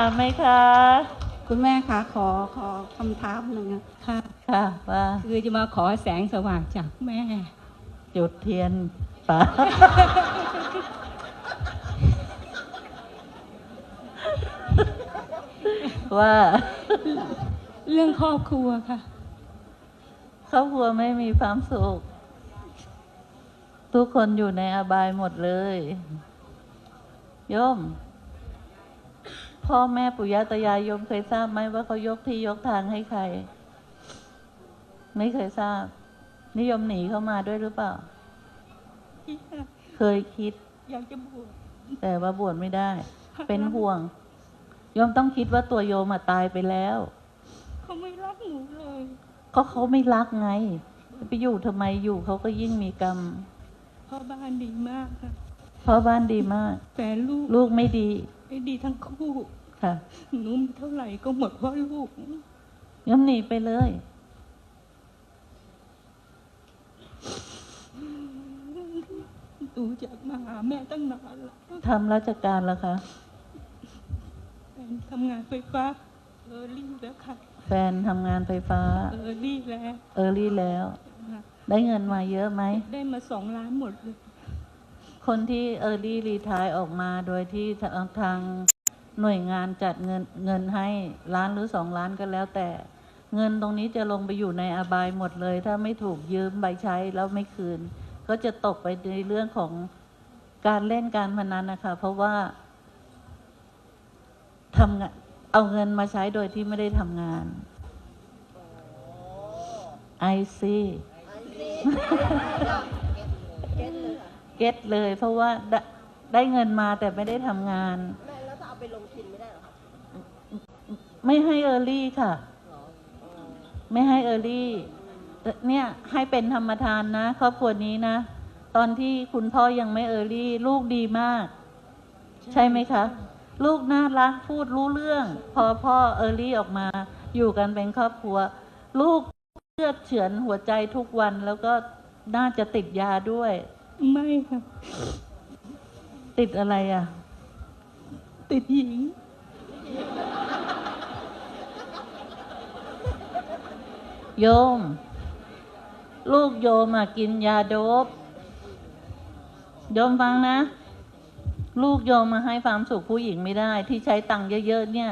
ามไหมคะ คุณแม่คะขอขอคำถามหนึ่งอะค่ะ ค่ะว่าคือจะมาขอแสงสว่างจากแม่ จุดเทียนป่า ว่า เรื่องครอบครัวค่ะ ครอบครัวไม่มีความสุข ทุกคนอยู่ในอบายหมดเลยโยม พ่อแม่ปู่ย่าตายายโยมเคยทราบไหมว่าเขายกที่ยกทางให้ใคร ไม่เคยทราบ นิยมหนีเข้ามาด้วยหรือเปล่า เคยคิด อยากจะบวชแต่ว่าบวชไม่ได้ เป็นห่วงโยมต้องคิดว่าตัวโยมอะตายไปแล้ว เขาไม่รักหนูเลย ก็เขาไม่รักไง ไปอยู่ทำไมอยู่เขาก็ยิ่งมีกรรมพ่อบ้านดีมากค่ะเพราะบ้านดีมาก แต่ลูกลูกไม่ดี ไม่ดีทั้งคู่ ค่ะหนูมีเท่าไหร่ก็หมดเพราะลูกโยมหนีไปเลย หนูจะมาหาแม่ตั้งนานแล้วทำราชการแล้วคะแฟนทำงานไฟฟ้า เออรี่แล้วค่ะ แฟนทำงานไฟฟ้า เออรี่แล้ว เออรี่แล้วค่ะได้เงินมาเยอะไหม ได้มาสองล้านหมดเลย คนที่เออร์ลี่รีทายออกมาโดยที่ทางทาง หน่วยงานจัดเงินเงินให้ล้านหรือสองล้านก็แล้วแต่ เงินตรงนี้จะลงไปอยู่ในอบายหมดเลย ถ้าไม่ถูกยืมใบใช้แล้วไม่คืน ก็จะตกไปในเรื่องของการเล่นการพนันนะคะ เพราะว่าทำงานเอาเงินมาใช้โดยที่ไม่ได้ทำงานไอซีเก็ตเลยเพราะว่าได้ได้เงินมาแต่ไม่ได้ทำงานแม่แล้วถ้า เอาไปลงทุนไม่ได้เหรอคะไม่ให้เออร์ลี่ค่ะ ไม่ให้เออร์ลี่เอ่อเนี่ยให้เป็นธรรมทานนะ ครอบครัวนี้นะ ตอนที่คุณพ่อยังไม่เออร์ลี่ ลูกดีมาก ใช่ไหมคะ ลูกน่ารักพูดรู้เรื่อง พอพ่อเออร์ลี่ออกมา อยู่กันเป็นครอบครัว ลูกเลือดเฉือนหัวใจทุกวันแล้วก็น่าจะติดยาด้วย ไม่ค่ะ ติดอะไรอะ ติดหญิง โยม ลูกโยมอะกินยาโดบโยมฟังนะ ลูกโยมมาให้ความสุขผู้หญิงไม่ได้ ที่ใช้ตังค์เยอะๆเนี่ย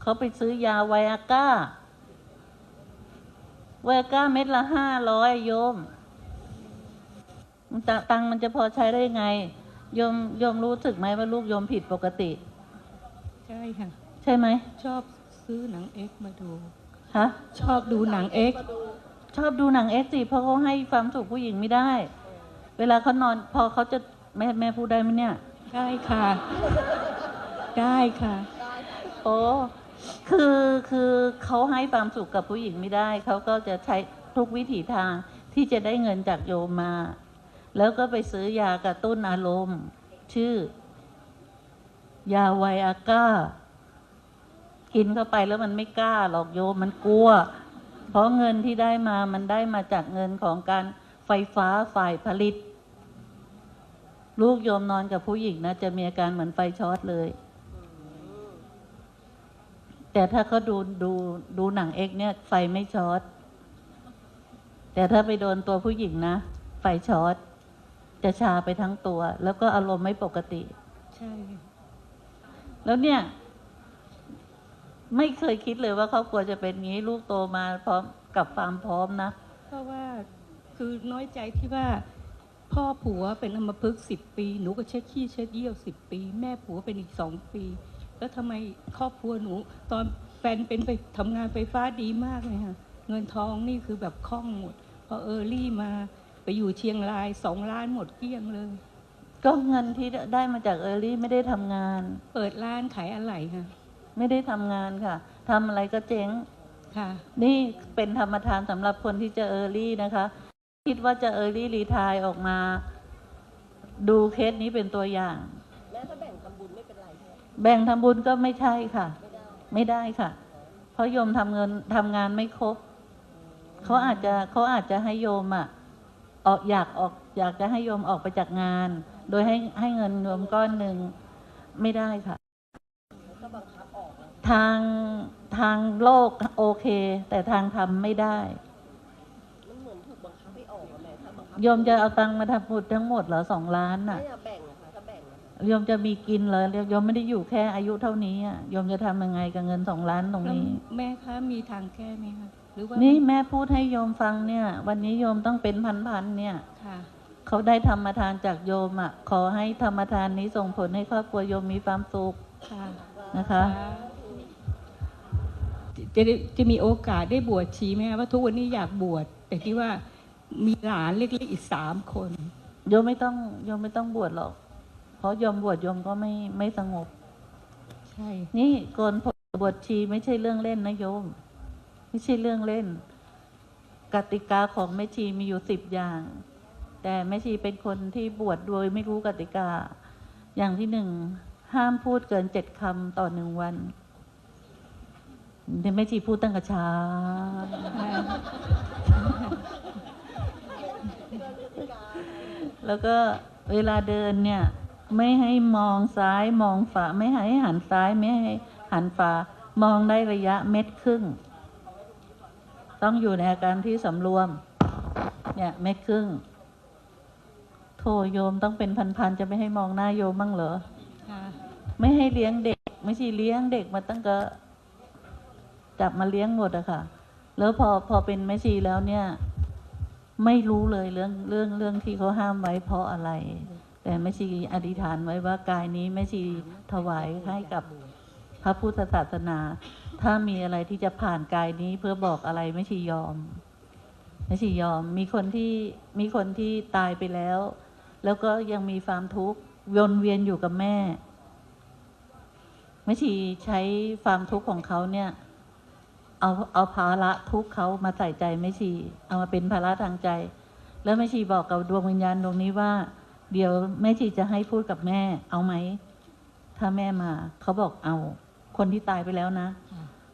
เขาไปซื้อยาไวอาก้าไวอาก้าเม็ดละห้าร้อยโยมตะตังค์มันจะพอใช้ได้ไงโยมโยมรู้สึกไหมว่าลูกโยมผิดปกติ ใช่ค่ะ ใช่ไหม ชอบซื้อหนังเอ็กซ์มาดู ฮะ ชอบดูหนังเอ็กซ์ชอบดูหนังเอ็กซ์สิเพราะเขาให้ความสุขผู้หญิงไม่ได้ เวลาเขานอน พอเขาจะแม่แม่พูดได้ไหมเนี่ย ได้ค่ะ ได้ค่ะ โอ้คือคือเขาให้ความสุขกับผู้หญิงไม่ได้ เขาก็จะใช้ทุกวิถีทางที่จะได้เงินจากโยมมา แล้วก็ไปซื้อยากระตุ้นอารมณ์ ชื่อ ยาไวอาก้า กินเข้าไปแล้วมันไม่กล้าหรอกโยมมันกลัว เพราะเงินที่ได้มามันได้มาจากเงินของการไฟฟ้าฝ่ายผลิต ลูกโยมนอนกับผู้หญิงนะ จะมีอาการเหมือนไฟช็อตเลย แต่ถ้าเขาดูดูดูหนังเอกเนี่ย ไฟไม่ช็อตแต่ถ้าไปโดนตัวผู้หญิงนะ ไฟช็อตจะชาไปทั้งตัว แล้วก็อารมณ์ไม่ปกติ ใช่ แล้วเนี่ย ไม่เคยคิดเลยว่าครอบครัวจะเป็นงี้ ลูกโตมาพร้อมกับความพร้อมนะเพราะว่าคือน้อยใจที่ว่า พ่อผัวเป็นอัมพฤกษ์สิบปี หนูก็เช็ดขี้เช็ดเยี่ยวสิบปี แม่ผัวเป็นอีกสองปี แล้วทำไมครอบครัวหนู ตอนแฟนเป็นไปทำงานไฟฟ้าดีมากเลยค่ะเงินทองนี่คือแบบคล่องหมดพอเออรี่มาไปอยู่เชียงรายสองล้านหมดเกลี้ยงเลย ก็เงินที่ได้มาจากเออรี่ไม่ได้ทำงาน เปิดร้านขายอะไหล่ค่ะ ไม่ได้ทำงานค่ะทำอะไรก็เจ๊ง ค่ะ นี่เป็นธรรมทานสำหรับคนที่จะเออร์ลี่นะคะ คิดว่าจะเออร์ลี่รีทายออกมา ดูเคสนี้เป็นตัวอย่าง แม่ถ้าแบ่งทำบุญไม่เป็นไรใช่ไหมแบ่งทำบุญก็ไม่ใช่ค่ะ ไม่ได้ ไม่ได้ค่ะ เพราะโยมทำเงินทำงานไม่ครบ เขาอาจจะเขาอาจจะให้โยมอะออกอยากออกอยากจะให้โยมออกไปจากงาน โดยให้ให้เงินโยมก้อนหนึ่งไม่ได้ค่ะก็บังคับออกทางทางโลกโอเค แต่ทางธรรมไม่ได้มันเหมือนถูกบังคับให้ออกอะแม่ถ้าบังคับโยมจะเอาตังค์มาทำบุญทั้งหมดเหรอสองล้านไม่น่ะอะแบ่งอะค่ะถ้าแบ่งอะโยมจะมีกินเหรอโยมไม่ได้อยู่แค่อายุเท่านี้อะโยมจะทำยังไงกับเงินสองล้านตรงแล้วนี้ แม่คะมีทางแก้ไหมคะหรือว่านี่แม่พูดให้โยมฟังเนี่ย วันนี้โยมต้องเป็นพันๆเนี่ยค่ะ เขาได้ธรรมทานจากโยมอะ ขอให้ธรรมทานนี้ส่งผลให้ครอบครัวโยมมีความสุขค่ะนะคะจะได้จะมีโอกาสได้บวชชีไหมคะว่าทุกวันนี้อยากบวชแต่ที่ว่ามีหลานเล็กๆอีกสามคน โยมไม่ต้องโยมไม่ต้องบวชหรอก เพราะโยมบวชโยมก็ไม่ไม่สงบ ใช่ นี่โกนผมบวชชีไม่ใช่เรื่องเล่นนะโยม ไม่ใช่เรื่องเล่น กติกาของแม่ชีมีอยู่สิบอย่าง แต่แม่ชีเป็นคนที่บวชโดยไม่รู้กติกา อย่างที่หนึ่งห้ามพูดเกินเจ็ดคำต่อหนึ่งวันแต่แม่ชีพูดตั้งแต่เช้าแล้วก็เวลาเดินเนี่ย ไม่ให้มองซ้ายมองฝาไม่ให้หันซ้ายไม่ให้หันฝามองได้ระยะเม็ดครึ่ง ต้องอยู่ในอาการที่สำรวม เนี่ยเม็ดครึ่ง โทโยมต้องเป็นพันๆจะไม่ให้มองหน้าโยมบ้างเหรอค่ะไม่ให้เลี้ยงเด็ก ไม่ใช่เลี้ยงเด็กมาตั้งแต่จับมาเลี้ยงหมดอะค่ะ แล้วพอพอเป็นแม่ชีแล้วเนี่ย ไม่รู้เลยเรื่องเรื่องเรื่องที่เขาห้ามไว้เพราะอะไร แต่แม่ชีอธิษฐานไว้ว่ากายนี้แม่ชีถวายให้กับพระพุทธศาสนา ถ้ามีอะไรที่จะผ่านกายนี้เพื่อบอกอะไรแม่ชียอมแม่ชียอม มีคนที่มีคนที่ตายไปแล้ว แล้วก็ยังมีความทุกข์วนเวียนอยู่กับแม่แม่ชีใช้ความทุกข์ของเขาเนี่ย เอาเอาภาระทุกข์เขามาใส่ใจแม่ชี เอามาเป็นภาระทางใจ แล้วแม่ชีบอกกับดวงวิญญาณดวงนี้ว่า เดี๋ยวแม่ชีจะให้พูดกับแม่ เอาไหมถ้าแม่มาเขาบอกเอา คนที่ตายไปแล้วนะ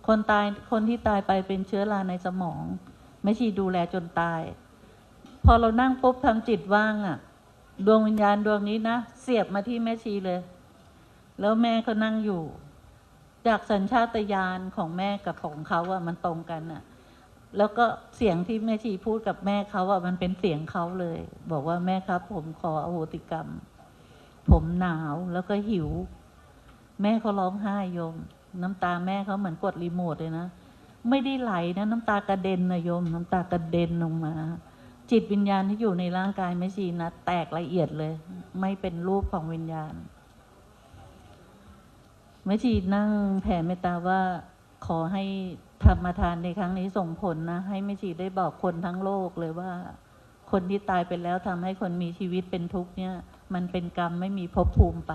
คนตายคนที่ตายไปเป็นเชื้อราในสมองแม่ชีดูแลจนตาย พอเรานั่งปุ๊บทำจิตว่างอะ่ะ ดวงวิญญาณดวงนี้นะเสียบมาที่แม่ชีเลย แล้วแม่ก็นั่งอยู่ จากสัญชาตญาณของแม่กับของเขาอะมันตรงกันอะแล้วก็เสียงที่แม่ชีพูดกับแม่เขาอะมันเป็นเสียงเขาเลย บอกว่าแม่ครับ ผมขออโหติกรรม ผมหนาวแล้วก็หิว แม่เขาร้องไห้โยม น้ำตาแม่เขาเหมือนกดรีโมทเลยนะไม่ได้ไหลนะ น้ำตากระเด็นนะโยม น้ำตากระเด็นลงมา จิตวิญญาณที่อยู่ในร่างกายแม่ชีนะแตกละเอียดเลย ไม่เป็นรูปของวิญญาณแม่ชีนั่งแผ่เมตตาว่าขอให้ธรรมทานในครั้งนี้ส่งผลนะ ให้แม่ชีได้บอกคนทั้งโลกเลยว่า คนที่ตายไปแล้วทำให้คนมีชีวิตเป็นทุกข์เนี่ย มันเป็นกรรมไม่มีภพภูมิไป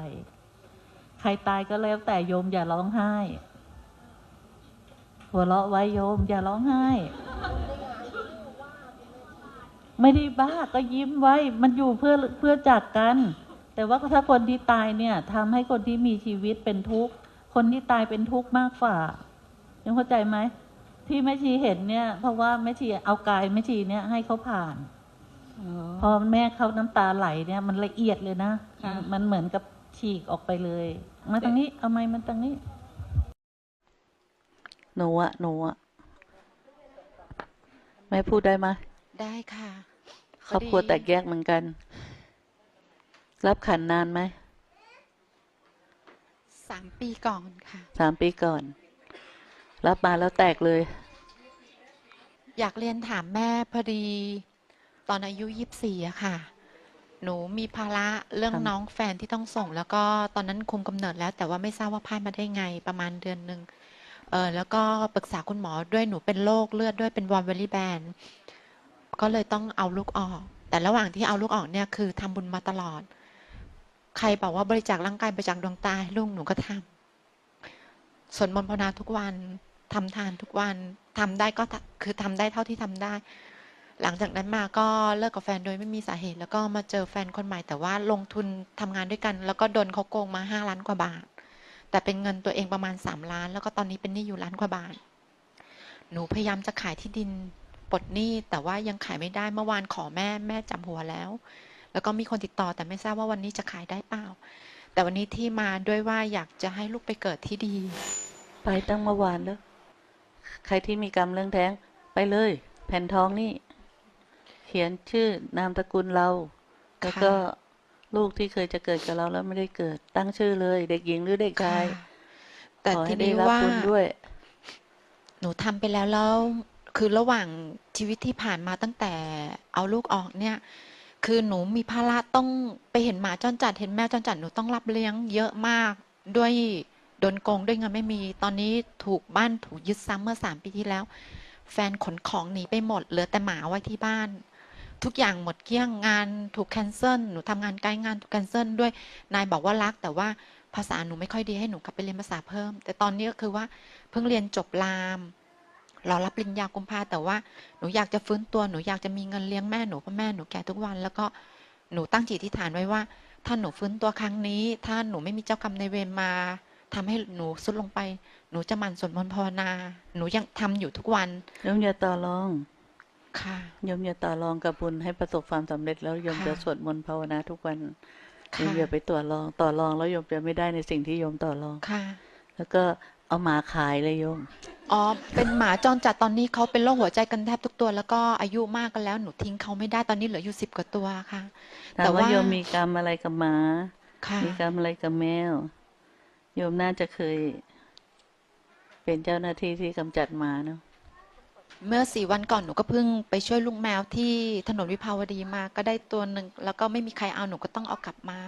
ใครตายก็แล้วแต่โยมอย่าร้องไห้ หัวเราะไว้โยม อย่าร้องไห้ ไม่ได้บ้าก็ยิ้มไว้ มันอยู่เพื่อเพื่อจากกัน แต่ว่าถ้าคนที่ตายเนี่ยทำให้คนที่มีชีวิตเป็นทุกข์คนที่ตายเป็นทุกข์มากกว่ายังเข้าใจไหมที่แม่ชีเห็นเนี่ย เพราะว่าแม่ชีเอากายแม่ชีเนี่ยให้เขาผ่านอ๋อพอแม่เขาน้ำตาไหลเนี่ย มันละเอียดเลยนะค่ะมันเหมือนกับฉีกออกไปเลย มาทางนี้เอาไม้มันทางนี้หนูอะหนูอะแม่พูดได้ไหม ได้ค่ะครอบครัวแตกแยกเหมือนกัน รับขันนานไหมสามปีก่อนค่ะสามปีก่อน รับมาแล้วแตกเลย อยากเรียนถามแม่พอดี ตอนอายุยี่สี่อะค่ะ หนูมีภาระเรื่องครับน้องแฟนที่ต้องส่ง แล้วก็ตอนนั้นคุมกำเนิดแล้ว แต่ว่าไม่ทราบว่าพลาดมาได้ไงประมาณเดือนหนึ่งเออแล้วก็ปรึกษาคุณหมอด้วยหนูเป็นโรคเลือดด้วยเป็นวอลเวอรี่แบน ก็เลยต้องเอาลูกออก แต่ระหว่างที่เอาลูกออกเนี่ยคือทำบุญมาตลอด ใครบอกว่าบริจาคร่างกายบริจาคดวงตาให้ลูกหนูก็ทำสวดมนต์ภาวนาทุกวันทำทานทุกวันทำได้ก็คือทำได้เท่าที่ทำได้ หลังจากนั้นมาก็เลิกกับแฟนโดยไม่มีสาเหตุ แล้วก็มาเจอแฟนคนใหม่ แต่ว่าลงทุนทำงานด้วยกัน แล้วก็โดนเขาโกงมาห้าล้านกว่าบาท แต่เป็นเงินตัวเองประมาณสามล้าน แล้วก็ตอนนี้เป็นหนี้อยู่ล้านกว่าบาท หนูพยายามจะขายที่ดิน ปลดหนี้แต่ว่ายังขายไม่ได้เมื่อวานขอแม่แม่จำหัวแล้ว แล้วก็มีคนติดต่อแต่ไม่ทราบว่าวันนี้จะขายได้เปล่า แต่วันนี้ที่มาด้วยว่าอยากจะให้ลูกไปเกิดที่ดี ไปตั้งเมื่อวานแล้ว ใครที่มีกรรมเรื่องแท้ง ไปเลย แผ่นทองนี่ เขียนชื่อนามตระกูลเรา แล้วก็ลูกที่เคยจะเกิดกับเราแล้วไม่ได้เกิด ตั้งชื่อเลย เด็กหญิงหรือเด็กชายค่ะแต่ขอทีให้ได้นี้รับว่าบุญด้วย หนูทำไปแล้วแล้ว คือระหว่างชีวิตที่ผ่านมาตั้งแต่เอาลูกออกเนี่ย คือหนูมีภาระต้องไปเห็นหมาจรจัดเห็นแมวจรจัดหนูต้องรับเลี้ยงเยอะมากด้วยโดนโกงด้วยเงินไม่มี ตอนนี้ถูกบ้านถูกยึดซ้ำเมื่อสามปีที่แล้ว แฟนขนของหนีไปหมดเหลือแต่หมาไว้ที่บ้าน ทุกอย่างหมดเกลี้ยงงานถูกแคนเซิลหนูทำงานใกล้งานถูกแคนเซิลด้วยนายบอกว่ารัก แต่ว่าภาษาหนูไม่ค่อยดีให้หนูกลับไปเรียนภาษาเพิ่ม แต่ตอนนี้ก็คือว่าเพิ่งเรียนจบราม รอรับปริญญากุมภาแต่ว่าหนูอยากจะฟื้นตัวหนูอยากจะมีเงินเลี้ยงแม่หนูเพราะแม่หนูแก่ทุกวัน แล้วก็หนูตั้งจิตอธิษฐานไว้ว่า ถ้าหนูฟื้นตัวครั้งนี้ ถ้าหนูไม่มีเจ้ากรรมในายเวรมาทำให้หนูสุดลงไป หนูจะหมั่นสวดมนต์ภาวนา หนูยังทำอยู่ทุกวันโยมอย่าต่อรองค่ะโยมอย่าต่อรองกับบุญให้ประสบความสำเร็จแล้วโยมค่ะจะสวดมนต์ภาวนาทุกวันโยค่ะมอย่าไปต่อรองต่อรองแล้วโยมจะไม่ได้ในสิ่งที่โยมต่อรองค่ะ แล้วก็ เอาหมาขายเลยโยม อ๋อ เป็นหมาจรจัดตอนนี้เขาเป็นโรคหัวใจกันแทบทุกตัว แล้วก็อายุมากกันแล้วหนูทิ้งเขาไม่ได้ตอนนี้เหลืออยู่สิบกว่าตัวค่ะถาแต่มว่าว่าโยมมีกรรมอะไรกับหมาค่ะมีกรรมอะไรกับแมว โยมน่าจะเคย เป็นเจ้าหน้าที่ที่กำจัดหมาเนาะ เมื่อสี่วันก่อนหนูก็เพิ่งไปช่วยลุงแมวที่ถนนวิภาวดีมา ก็ได้ตัวหนึ่งแล้วก็ไม่มีใครเอาหนูก็ต้องเอากลับมา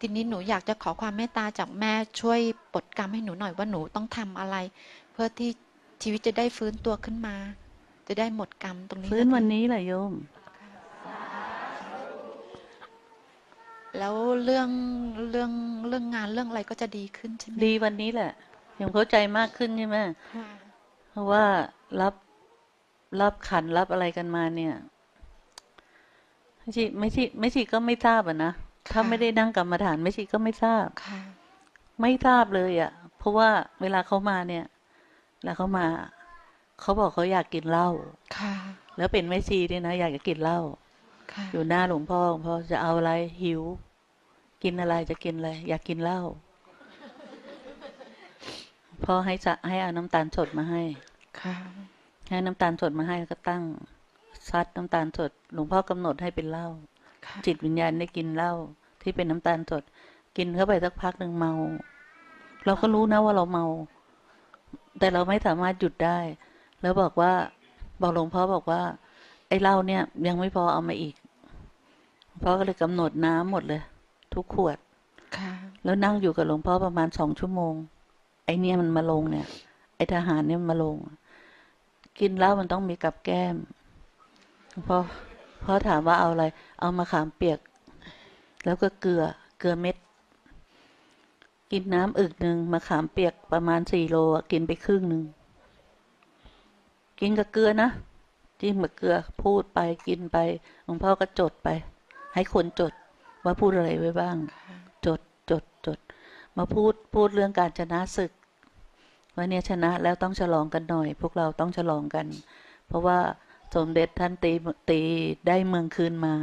ทีนี้หนูอยากจะขอความเมตตาจากแม่ช่วยปลดกรรมให้หนูหน่อยว่าหนูต้องทำอะไร เพื่อที่ชีวิตจะได้ฟื้นตัวขึ้นมา จะได้หมดกรรมตรงนี้ฟื้นสักทีวันนี้แหละโยม แล้วเรื่องเรื่องเรื่องงานเรื่องอะไรก็จะดีขึ้นใช่ไหมดีวันนี้แหละโยมเข้าใจมากขึ้นใช่ไหมค่ะเพราะว่ารับรับขันรับอะไรกันมาเนี่ยไม่ใช่ไม่ใช่ไม่ใช่ก็ไม่ทราบอะนะ ถ้าไม่ได้นั่งกรรมฐานไม่ใช่ก็ไม่ทราบค่ะ ไม่ทราบเลยอะ่ะ เพราะว่าเวลาเขามาเนี่ยเวลาเขามา เขาบอกเขาอยากกินเหล้าค่ะ แล้วเป็นแม่ชีด้วยนะ อยากจะกินเหล้าค่ะอยู่หน้าหลวงพ่อหลวงพ่อจะเอาอะไรหิว กินอะไรจะกินอะไรอยากกินเหล้าพ่อให้จะให้เอาน้ำตาลสดมาให้ค่ะให้น้ำตาลสดมาให้แล้วก็ตั้งซัดน้ำตาลสดหลวงพ่อกำหนดให้เป็นเหล้าค่ะ จิตวิญญาณได้กินเหล้าที่เป็นน้ำตาลสดกินเข้าไปสักพักหนึ่งเมา เราก็รู้นะว่าเราเมา แต่เราไม่สามารถหยุดได้ แล้วบอกว่าบอกหลวงพ่อบอกว่า ไอ้เหล้าเนี่ย ยังไม่พอเอามาอีกหลวงพ่อก็เลยกำหนดน้ำหมดเลย ทุกขวดค่ะ แล้วนั่งอยู่กับหลวงพ่อประมาณสองชั่วโมง ไอเนี่ยมันมาลงเนี่ย ไอทหารเนี่ยมันมาลง กินแล้วมันต้องมีกับแก้มหลวงพ่อ พ่อถามว่าเอาอะไร เอามาขามเปียก แล้วก็เกลือ เกลือเม็ด กินน้ำอึกหนึ่งมาขามเปียกประมาณสี่โลกินไปครึ่งหนึ่ง กินกับเกลือนะจิ้มกับเกลือพูดไปกินไปหลวงพ่อก็จดไป ให้คนจดว่าพูดอะไรไว้บ้าง จดจดจด มาพูดพูดเรื่องการชนะศึกว่าเนี่ยชนะแล้วต้องฉลองกันหน่อย พวกเราต้องฉลองกัน เพราะว่า สมเด็จท่านตีตีได้เมืองคืนมา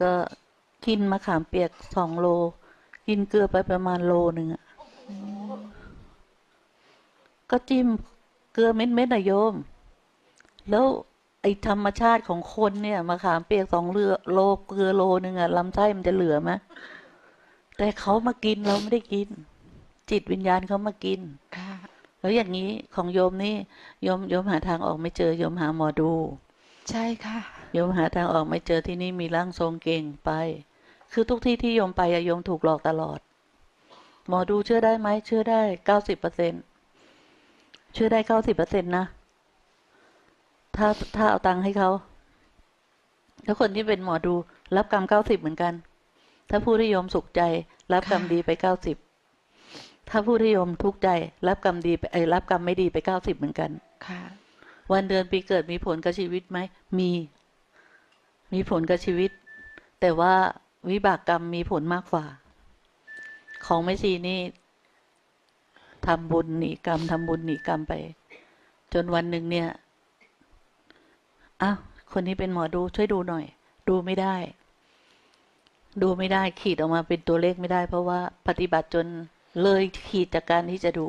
ก็กินมะขามเปียกสองโล กินเกลือไปประมาณโลหนึ่งอะก็จิ้มเกลือเม็ดเม็ดๆอะโยม แล้วไอธรรมชาติของคนเนี่ยมะขามเปียกสองเรือโลเกลือโลหนึ่งอะลำไส้มันจะเหลือไหมแต่เขามากินเราไม่ได้กิน จิตวิญญาณเขามากินค่ะ แล้วอย่างนี้ของโยมนี่โยมโยมหาทางออกไม่เจอโยมหาหมอดู ใช่ค่ะโยมหาทางออกไม่เจอที่นี่มีร่างทรงเก่งไป คือทุกที่ที่โยมไปอะโยมถูกหลอกตลอด หมอดูเชื่อได้ไหมเชื่อได้เก้าสิบเปอร์เซ็นเชื่อได้เก้าสิบเปอร์เซ็นนะถ้าถ้าเอาตังค์ให้เขาแล้วคนที่เป็นหมอดู รับกรรมเก้าสิบเหมือนกัน ถ้าผู้ที่โยมสุขใจ รับกรรมค่ะดีไปเก้าสิบ ถ้าผู้ที่โยมทุกข์ใจ รับกรรมดีไปไอ้ยรับกรรมไม่ดีไปเก้าสิบเหมือนกันค่ะวันเดือนปีเกิดมีผลกับชีวิตไหม มี มีผลกับชีวิต แต่ว่าวิบากกรรมมีผลมากกว่า ของไม่ชีนี่ทำบุญหนีกรรมทำบุญหนีกรรมไป จนวันหนึ่งเนี่ยอ้าวคนนี้เป็นหมอดูช่วยดูหน่อย ดูไม่ได้ ดูไม่ได้ขีดออกมาเป็นตัวเลขไม่ได้ เพราะว่าปฏิบัติจน เลยขีดจากการที่จะดู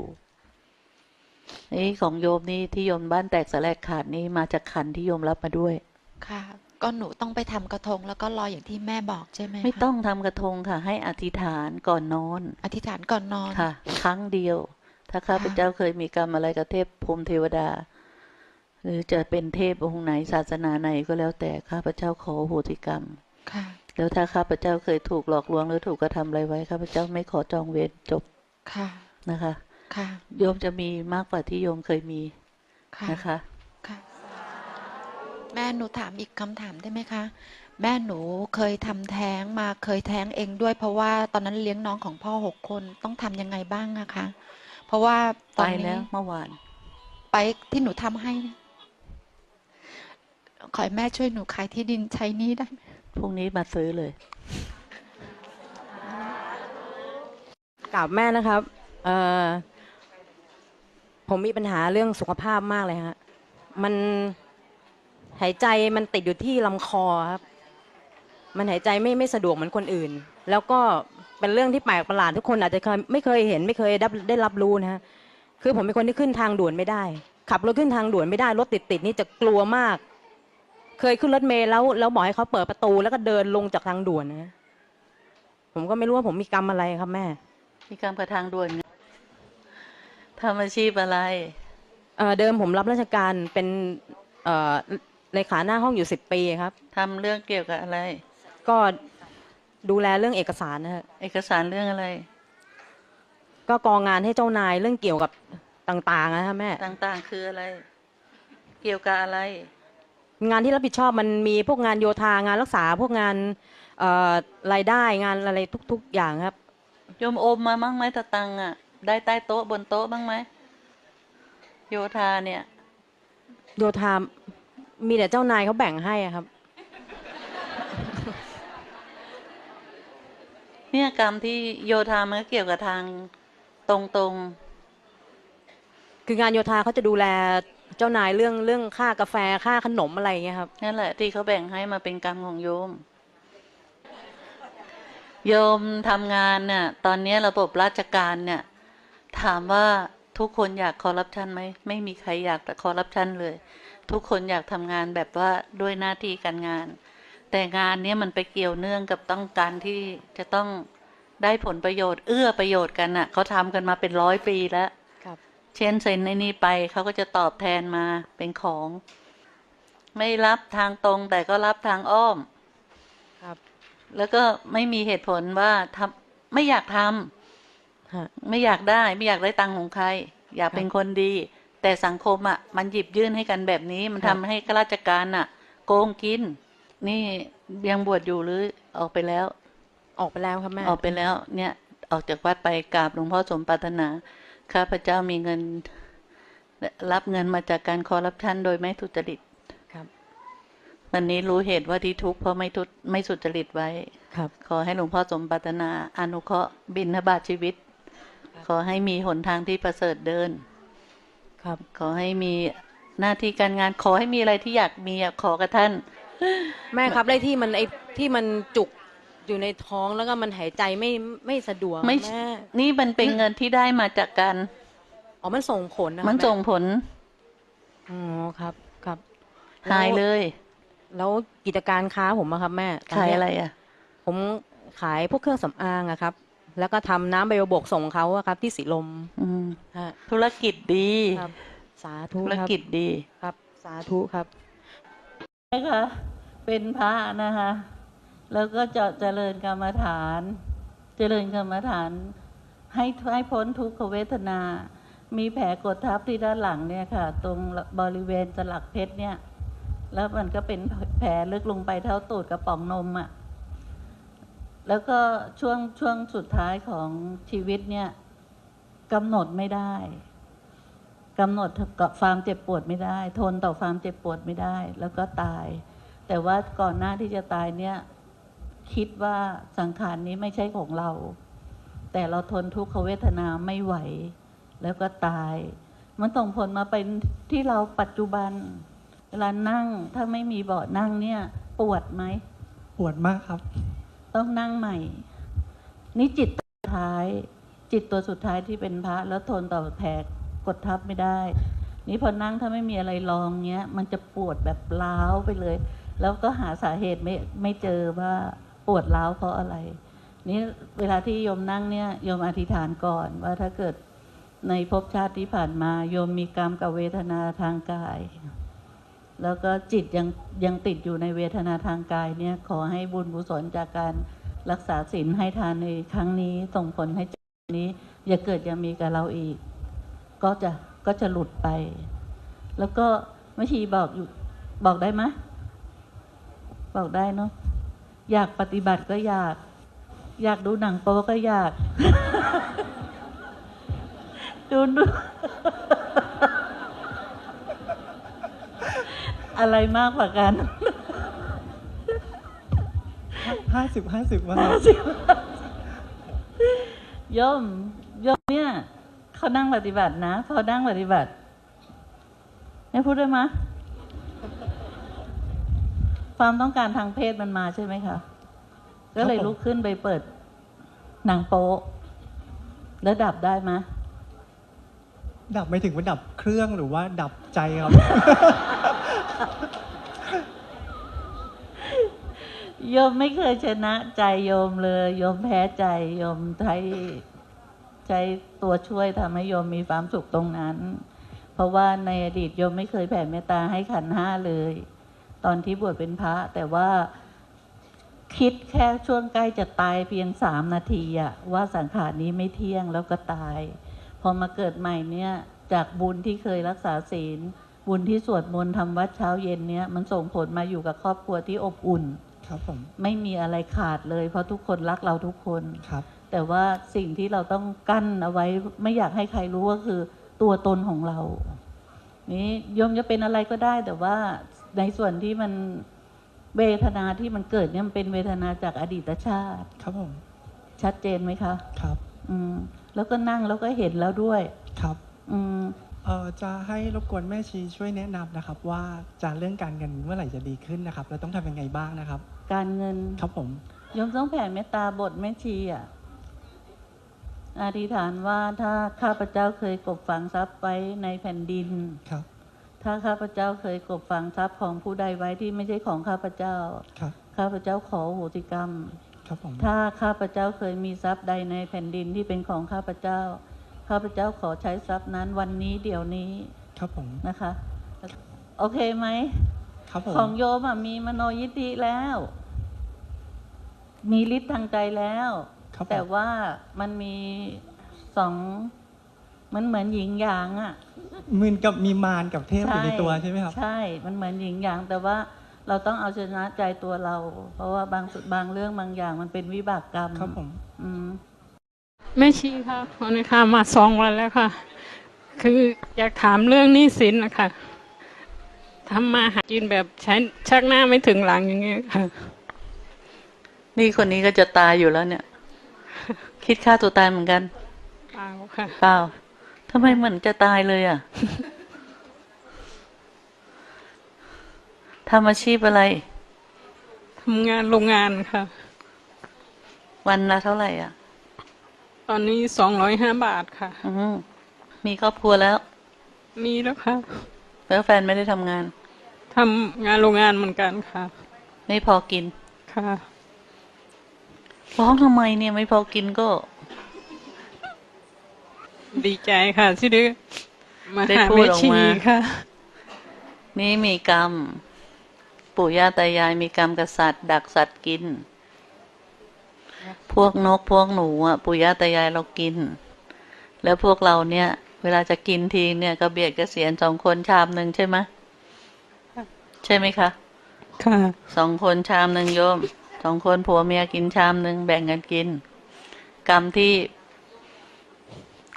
นี่ของโยมนี่ที่โยมบ้านแตกสลายขาดนี่มาจากขันที่โยมรับมาด้วย ค่ะ ก็หนูต้องไปทำกระทง แล้วก็รออย่างที่แม่บอกใช่ไหมคะไม่ต้องทำกระทงค่ะ ให้อธิษฐานก่อนนอน อธิษฐานก่อนนอนค่ะ ครั้งเดียว ถ้าข้าพเจ้าเคยมีกรรมอะไรกับเทพพรหมเทวดา หรือจะเป็นเทพองค์ไหนศาสนาไหนก็แล้วแต่ข้าพเจ้าขออโหสิกรรม ค่ะ แล้วถ้าข้าพเจ้าเคยถูกหลอกลวงหรือถูกกระทำอะไรไว้ข้าพเจ้าไม่ขอจองเวรจบ ค่ะนะคะ ค่ะ โยมจะมีมากกว่าที่โยมเคยมีค่ะนะคะค่ะ แม่หนูถามอีกคำถามได้ไหมคะ แม่หนูเคยทำแท้งมาเคยแท้งเองด้วย เพราะว่าตอนนั้นเลี้ยงน้องของพ่อหกคนต้องทำยังไงบ้างอะคะ เพราะว่าตไปอนนี้แล้วเมื่อวาน ไปที่หนูทำให้เนี่ยขอให้แม่ช่วยหนูขายที่ดินใช้หนี้ได้ไหมพรุ่งนี้มาซื้อเลย กับแม่นะครับเอ่อผมมีปัญหาเรื่องสุขภาพมากเลยฮะ มันหายใจมันติดอยู่ที่ลำคอครับ มันหายใจไม่ไม่สะดวกเหมือนคนอื่น แล้วก็เป็นเรื่องที่แปลกประหลาดทุกคนอาจจะเคยไม่เคยเห็นไม่เคยได้ได้รับรู้นะฮะ คือผมเป็นคนที่ขึ้นทางด่วนไม่ได้ ขับรถขึ้นทางด่วนไม่ได้รถติดติดนี่จะกลัวมาก เคยขึ้นรถเมล์แล้วแล้วบอกให้เขาเปิดประตูแล้วก็เดินลงจากทางด่วนนะ ผมก็ไม่รู้ว่าผมมีกรรมอะไรครับแม่ มีการประทางด่วนไงทำอาชีพอะไรเอ่อเดิมผมรับราชการเป็นเอ่อเลขาหน้าห้องอยู่สิบปีครับทำเรื่องเกี่ยวกับอะไร ก็ดูแลเรื่องเอกสารนะฮะเอกสารเรื่องอะไร ก็กองงานให้เจ้านายเรื่องเกี่ยวกับต่าง ๆ นะฮะแม่ ต่างๆ คืออะไร เกี่ยวกับอะไร งานที่รับผิดชอบมันมีพวกงานโยธางานรักษาพวกงานเอ่อรายได้งานอะไรทุก ๆ อย่างครับ โยมอมมาบ้างไหมตะตังค์อะ ได้ใต้โต๊ะบนโต๊ะบ้างไหมโยธาเนี่ย โยธามีแต่เจ้านายเขาแบ่งให้อะครับ เนี่ยกรรมที่โยธามันก็เกี่ยวกับทางตรงคืองานโยธาเขาจะดูแลเจ้านายเรื่องเรื่องค่ากาแฟค่าขนมอะไรอย่างเงี้ยครับๆนั่นแหละที่เขาแบ่งให้มาเป็นกรรมของโยม โยมทำงานเนี่ยตอนนี้ระบบราชการเนี่ย ถามว่าทุกคนอยากคอร์รัปชันไหมไม่มีใครอยากแต่คอร์รัปชันเลย ทุกคนอยากทำงานแบบว่าด้วยหน้าที่การงาน แต่งานเนี้ยมันไปเกี่ยวเนื่องกับต้องการที่จะต้องได้ผลประโยชน์ เอื้อประโยชน์กันน่ะเขาทำกันมาเป็นร้อยปีแล้วครับเช่นเซ็นในนี้ไปเขาก็จะตอบแทนมาเป็นของ ไม่รับทางตรงแต่ก็รับทางอ้อมครับ แล้วก็ไม่มีเหตุผลว่าทำไม่อยากทำฮะไม่อยากได้ไม่อยากได้ตังค์ของใคร อยากเป็นคนดี แต่สังคมอะ มันหยิบยื่นให้กันแบบนี้ มันครัทำบให้ข้าราชการอะ โกงกิน นี่ยังบวชอยู่หรือออกไปแล้ว ออกไปแล้วครับแม่ออกไปแล้ว เนี่ยออกจากวัดไปกราบหลวงพ่อสมปรารถนาข้าพเจ้ามีเงิน รับเงินมาจากการคอร์รัปชันโดยไม่ทุจริตครับ วันนี้รู้เหตุว่าที่ทุกข์เพราะไม่ทุจไม่สุจริตไว้ ครับ ขอให้หลวงพ่อสมปรารถนาอนุเคราะห์บินทบาทชีวิต ขอให้มีหนทางที่ประเสริฐเดิน ครับ ขอให้มีหน้าที่การงานขอให้มีอะไรที่อยากมีอะขอกับท่าน แม่ครับได้ที่มันไอ้ที่มันจุกอยู่ในท้องแล้วก็มันหายใจไม่ไม่สะดวกไม่แม่นี่มันเป็นเงินที่ได้มาจากการอ๋อมันส่งผลนะมันส่งผลอ๋อครับครับหายเลย แล้วกิจการค้าผมอะครับแม่ตนขายเนี้อะไรอะ ผมขายพวกเครื่องสำอางอะครับ แล้วก็ทำน้ำใบบัวบกส่งเขาอะครับ ที่สีลมอืม ฮะธุรกิจดี ครับ สาธุธุรครับกิจดีครับ สาธุครับ นะคะเป็นพระนะคะ แล้วก็จะเจริญกรรมฐาน เจริญกรรมฐาน ให้ให้พ้นทุกขเวทนา มีแผลกดทับที่ด้านหลังเนี่ยค่ะ ตรงบริเวณสลักเพชรเนี่ย แล้วมันก็เป็นแผลลึกลงไปเท่าตูดกระป๋องนมอะ่ะ แล้วก็ช่วงช่วงสุดท้ายของชีวิตเนี่ยกำหนดไม่ได้กำหนดกับความเจ็บปวดไม่ได้ ทนต่อความเจ็บปวดไม่ได้ แล้วก็ตาย แต่ว่าก่อนหน้าที่จะตายเนี่ย คิดว่าสังขารนี้ไม่ใช่ของเรา แต่เราทนทุกขเวทนาไม่ไหว แล้วก็ตาย มันส่งผลมาเป็นที่เราปัจจุบัน เวลานั่งถ้าไม่มีเบาะนั่งเนี่ย ปวดไหม ปวดมากครับ ต้องนั่งใหม่ นี่จิตตัวสุดท้าย จิตตัวสุดท้ายที่เป็นพระ แล้วทนต่อแผลกดทับไม่ได้ นี่พอนั่งถ้าไม่มีอะไรรองเงี้ย มันจะปวดแบบล้าวไปเลย แล้วก็หาสาเหตุไม่ไม่เจอว่าปวดล้าวเพราะอะไร นี่เวลาที่โยมนั่งเนี่ยโยมอธิษฐานก่อนว่าถ้าเกิดในภพชาติที่ผ่านมาโยมมีกรรมกับเวทนาทางกาย แล้วก็จิตยังยังติดอยู่ในเวทนาทางกายเนี่ยขอให้บุญกุศลจากการรักษาศีลให้ทานในครั้งนี้ส่งผลให้จิตนี้ อย่าเกิดยังมีกับเราอีก ก็จะก็จะหลุดไป แล้วก็ม่ชีบอกอยู่บอกได้ไหมบอกได้เนาะอยากปฏิบัติก็อยาก อยากดูหนังโป๊ก็อยาก ดูดู อะไรมากกว่ากัน ห้าสิบห้าสิบว่าโยมโยมเนี่ยเขานั่งปฏิบัตินะพอนั่งปฏิบัติไม่พูดได้ไหมยความต้องการทางเพศมันมาใช่ไหมคะ ก็เลยลุกขึ้นไปเปิดหนังโป๊ะแล้วดับได้ไหมยดับไม่ถึงว่าดับเครื่องหรือว่าดับใจครับ โยมไม่เคยชนะใจโยมเลย โยมแพ้ใจ โยมใช้ใช้ตัวช่วยทำให้โยมมีความสุขตรงนั้น เพราะว่าในอดีตโยมไม่เคยแผ่เมตตาให้ขันห้าเลย ตอนที่บวชเป็นพระ แต่ว่าคิดแค่ช่วงใกล้จะตายเพียงสามนาทีอะว่าสังขารนี้ไม่เที่ยงแล้วก็ตาย พอมาเกิดใหม่เนี่ย จากบุญที่เคยรักษาศีล บุญที่สวดมนต์ทำวัดเช้าเย็นเนี่ยมันส่งผลมาอยู่กับครอบครัวที่อบอุ่น ครับผมไม่มีอะไรขาดเลย เพราะทุกคนรักเราทุกคนครับ แต่ว่าสิ่งที่เราต้องกั้นเอาไว้ไม่อยากให้ใครรู้ก็คือตัวตนของเรา นี่โยมจะเป็นอะไรก็ได้ แต่ว่าในส่วนที่มันเวทนาที่มันเกิดเนี่ยมันเป็นเวทนาจากอดีตชาติ ครับผมชัดเจนไหมคะ ครับ อืม แล้วก็นั่งแล้วก็เห็นแล้วด้วย ครับ อืม เอ่อจะให้รบกวนแม่ชีช่วยแนะนำนะครับ ว่าจะเรื่องการเงินเมื่อไหร่จะดีขึ้นนะครับแล้วต้องทำยังไงบ้างนะครับ การเงินครับผมโยมต้องแผ่เมตตาบทแม่ชีอะอธิษฐานว่าถ้าข้าพเจ้าเคยกบฝังทรัพย์ไว้ในแผ่นดิน ครับถ้าข้าพเจ้าเคยกบฝังทรัพย์ของผู้ใดไว้ที่ไม่ใช่ของข้าพเจ้า ครับข้าพเจ้าขอโหสิกรรม ครับผมถ้าข้าพเจ้าเคยมีทรัพย์ใดในแผ่นดินที่เป็นของข้าพเจ้า ข้าพเจ้าขอใช้ทรัพย์นั้นวันนี้เดี๋ยวนี้ครับผมนะคะ โอเคไหมครับผมของโยมอะมีมโนยิทธิแล้ว มีฤทธิ์ทางใจแล้ว ครับผมแต่ว่ามันมีสองมันเหมือนหญิงหยางอะมืนกับมีมารกับเทพอยู่ในตัวใช่ไหมครับ ใช่ มันเหมือนหญิงหยาง แต่ว่าเราต้องเอาชนะใจตัวเรา เพราะว่าบางสุดบางเรื่องบางอย่างมันเป็นวิบากกรรมครับผม อืม แม่ชีค่ะวันนี้ค่ะมาสองวันแล้วค่ะ คืออยากถามเรื่องหนี้สินนะคะทำมาหากินแบบใช้ชักหน้าไม่ถึงหลังอย่างเงี้ยค่ะ นี่คนนี้ก็จะตายอยู่แล้วเนี่ย คิดฆ่าตัวตายเหมือนกันเปล่าค่ะเปล่าทำไมเหมือนจะตายเลยอะทำอาชีพอะไรทำงานโรงงานค่ะ วันละเท่าไหร่อะต อนนี้สองร้อยห้าบาทค่ะ อืมมีครอบครัวแล้ว มีแล้วค่ะ แล้วแฟนไม่ได้ทำงาน ทำงานโรงงานเหมือนกันค่ะ ไม่พอกิน ค่ะ ร้องทำไมเนี่ยไม่พอกินก็ ดีใจค่ะ ที่ได้มาได้หาพูแม่ดออกชีมา ค่ะ นี่มีกรรม ปู่ย่าตายายมีกรรมกับสัตว์ ดักสัตว์กิน พวกนกพวกหนูอะปู่ย่าตายายเรากิน แล้วพวกเราเนี่ย เวลาจะกินทีเนี่ยก็เบียดกระเสียนสองคนชามหนึ่งใช่ไหมใช่ไหมคะ ค่ะสองคนชามหนึ่งโยมสองคนผัวเมียกินชามหนึ่งแบ่งกันกิน กรรมที่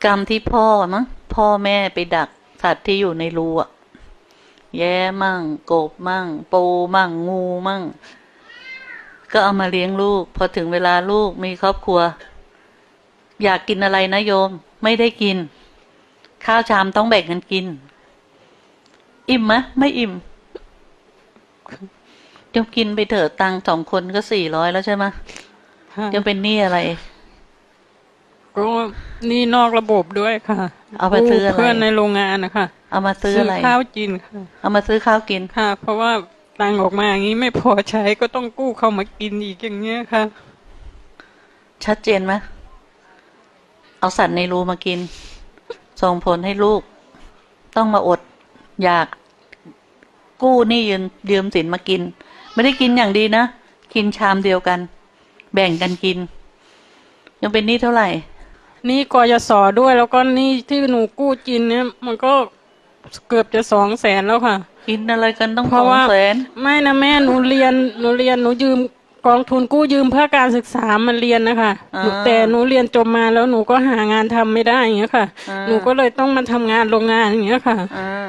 กรรมที่พ่อมั้งพ่อแม่ไปดักสัตว์ที่อยู่ในรูอะแย้มั่งกบมั่ง ปูมั่งงูมั่ง ก็เอามาเลี้ยงลูก พอถึงเวลาลูกมีครอบครัว อยากกินอะไรนะโยม ไม่ได้กิน ข้าวชามต้องแบ่งกันกิน อิ่มไหมไม่อิ่มโยมกินไปเถอะตังค์สองคนก็สี่ร้อยแล้วใช่ไหมค่ะโยมเป็นหนี้อะไรก็หนี่นอกระบบด้วยค่ะ เอาไปซื้ออะไรเพื่อนในโรงงานนะคะเอามาซื้ออะไรข้าวกินค่ะ เอามาซื้อข้าวกินค่ะ เพราะว่า ตังค์ออกมาอย่างนี้ไม่พอใช้ก็ต้องกู้เข้ามากินอีกอย่างเงี้ยค่ะ ชัดเจนไหมเอาสัตว์ในรูมากิน ส่งผลให้ลูก ต้องมาอด อยากกู้หนี่ยืมยืมสินมากิน ไม่ได้กินอย่างดีนะ กินชามเดียวกัน แบ่งกันกิน ยังเป็นหนี้เท่าไหร่นี่กยศด้วยแล้วก็นี่ที่หนูกู้กินเนี่ย มันก็เกือบจะสองแสนแล้วค่ะ กินอะไรกันต้องเพสอราะงว่าแสนไม่นะแม่หนูเรียนหนูเรียนหนูยืมกองทุนกู้ยืมเพื่อการศึกษามาเรียนนะคะหนูแต่หนูเรียนจบมาแล้วหนูก็หางานทำไม่ได้อย่างเงี้ยค่ะ หนูก็เลยต้องมาทำงานโรงงานอย่างเงี้ยค่ะอ่า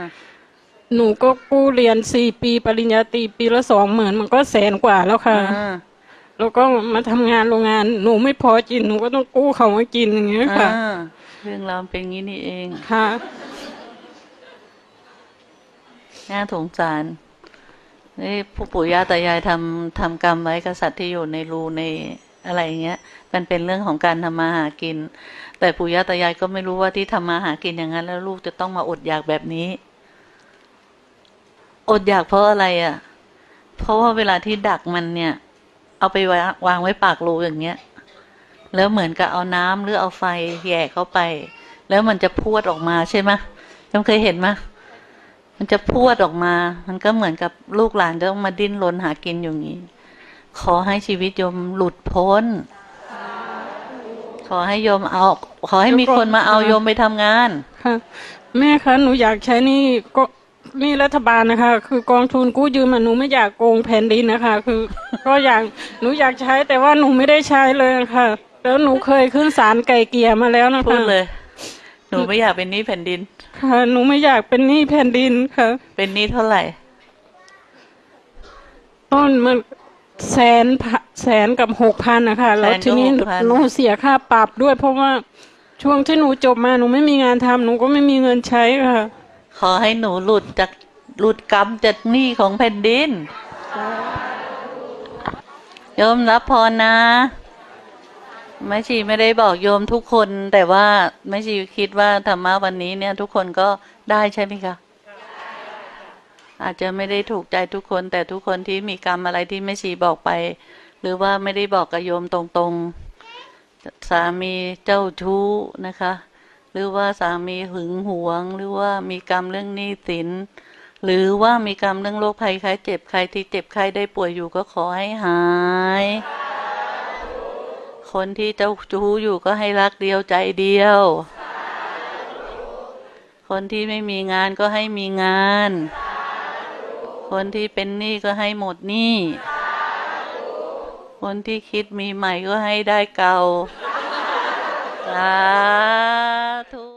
หนูก็กู้เรียนสี่ปี ปริญญาตรีปีละสองหมื่นมันก็แสนกว่าแล้วค่ะอ่าแล้วก็มาทำงานโรงงาน หนูไม่พอกินหนูก็ต้องกู้เขามากินอย่างเงี้ยค่ะอ่าเรื่องราวเป็นงี้นี่เองค่ะ น่าสงสารนี่ผู้ปู่ย่าตายายทำทำกรรมไว้กบษัตริย์ที่อยู่ในรูในอะไรอย่างเงี้ย มันเป็นเรื่องของการทำมาหากิน แต่ปู่ย่าตายายก็ไม่รู้ว่าที่ทำมาหากินอย่างนั้น แล้วลูกจะต้องมาอดอยากแบบนี้ อดอยากเพราะอะไรอะ เพราะว่าเวลาที่ดักมันเนี่ย เอาไปวางไว้ปากรูอย่างเงี้ย แล้วเหมือนกับเอาน้ำหรือเอาไฟแย่เข้าไป แล้วมันจะพวดออกมาใช่ไหมยมเคยเห็นไหม มันจะพรวดออกมา มันก็เหมือนกับลูกหลานจะต้องมาดิ้นรนหากินอยู่นี้ ขอให้ชีวิตโยมหลุดพ้น ขอให้โยมเอา ขอให้มีคนมาเอาโยมไปทำงาน ค่ะ แม่คะ หนูอยากใช้หนี่ก็หนี่รัฐบาลนะคะ คือกองทุนกู้ยืมอะหนูไม่อยากโกงแผ่นดินนะคะ คือ ก็อยากหนูอยากใช้แต่ว่าหนูไม่ได้ใช้เลยค่ะ แล้วหนูเคยขึ้นศาลไก่เกลี่ยมาแล้วนะคะพูดเลย หนูไม่อยากเป็นหนี้แผ่นดิน ค่ะหนูไม่อยากเป็นหนี้แผ่นดินค่ะ เป็นหนี้เท่าไหร่ ต้นมันแสนพะแสนกับหกพันนะคะแล้วทีนี้แสนกับ6,000หนูเสียค่าปรับด้วย เพราะว่าช่วงที่หนูจบมาหนูไม่มีงานทำหนูก็ไม่มีเงินใช้ค่ะ ขอให้หนูหลุดจากหลุดกรรมจากหนี้ของแผ่นดินโยมรับพรนะ แม่ชีไม่ได้บอกโยมทุกคน แต่ว่าแม่ชีคิดว่าธรรมะวันนี้เนี่ย ทุกคนก็ได้ใช่ไหมคะอาจจะไม่ได้ถูกใจทุกคน แต่ทุกคนที่มีกรรมอะไรที่แม่ชีบอกไป หรือว่าไม่ได้บอกกับโยมตรงๆ สามีเจ้าชู้นะคะ หรือว่าสามีหึงหวง หรือว่ามีกรรมเรื่องหนี้สินหรือว่ามีกรรมเรื่องโรคภัยไข้เจ็บใครที่เจ็บใครได้ป่วยอยู่ก็ขอให้หาย คนที่เจ้าชู้อยู่ก็ให้รักเดียวใจเดียว คนที่ไม่มีงานก็ให้มีงาน คนที่เป็นหนี้ก็ให้หมดหนี้คนที่คิดมีใหม่ก็ให้ได้เก่าสาธุ